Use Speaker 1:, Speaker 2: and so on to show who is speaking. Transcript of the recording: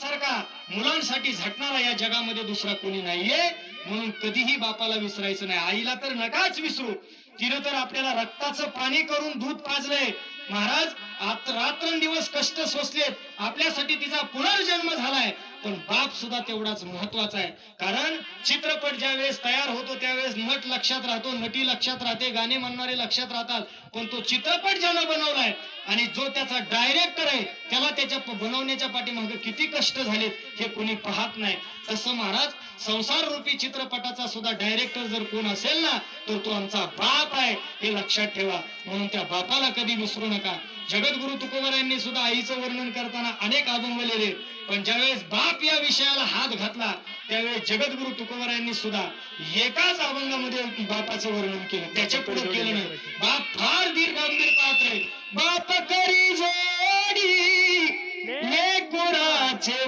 Speaker 1: सारखा मुलांसाठी झटणारा या जगामध्ये दुसरा कोणी नाहीये. म्हणून कधीही बापाला विसरायचं नाही. आईला तर नकाच विसरू. तिनं तर आपल्याला रक्ताचं पाणी करून दूध पाजलंय. महाराज रात्रंदिवस कष्ट सोसलेत. आपल्यासाठी तिचा पुनर्जन्म झालाय. पण बाप सुद्धा तेवढाच महत्त्वाचा आहे. कारण चित्रपट ज्यावेळेस तयार होतो त्यावेळेस नट लक्षात राहतो नटी लक्षात राहते गाणे म्हणणारे लक्षात राहतात. पण तो चित्रपट ज्यानं बनवलाय आणि जो त्याचा डायरेक्टर आहे त्याला त्याच्या बनवण्याच्या पाठीमागे किती कष्ट झालेत हे कोणी पाहत नाही. तसं महाराज संसार रूपी चित्रपटाचा सुद्धा डायरेक्टर जर कोण असेल ना तर तो आमचा बाप आहे हे लक्षात ठेवा. म्हणून त्या बापाला कधी विसरू नका. जगद्गुरु तुकोबरायांनी सुद्धा आईचं वर्णन करताना अनेक अभंग लिहिले. पण ज्यावेळेस बाप या विषयाला हात घातला त्यावेळेस जगद्गुरु तुकोबरायांनी सुद्धा एकाच अभंगामध्ये बापाचं वर्णन केलं. त्याच्या पुढे केलं नाही. बाप फार दीर्घांबीर पात्र आहे. बाप करी जोडी लेकुराचे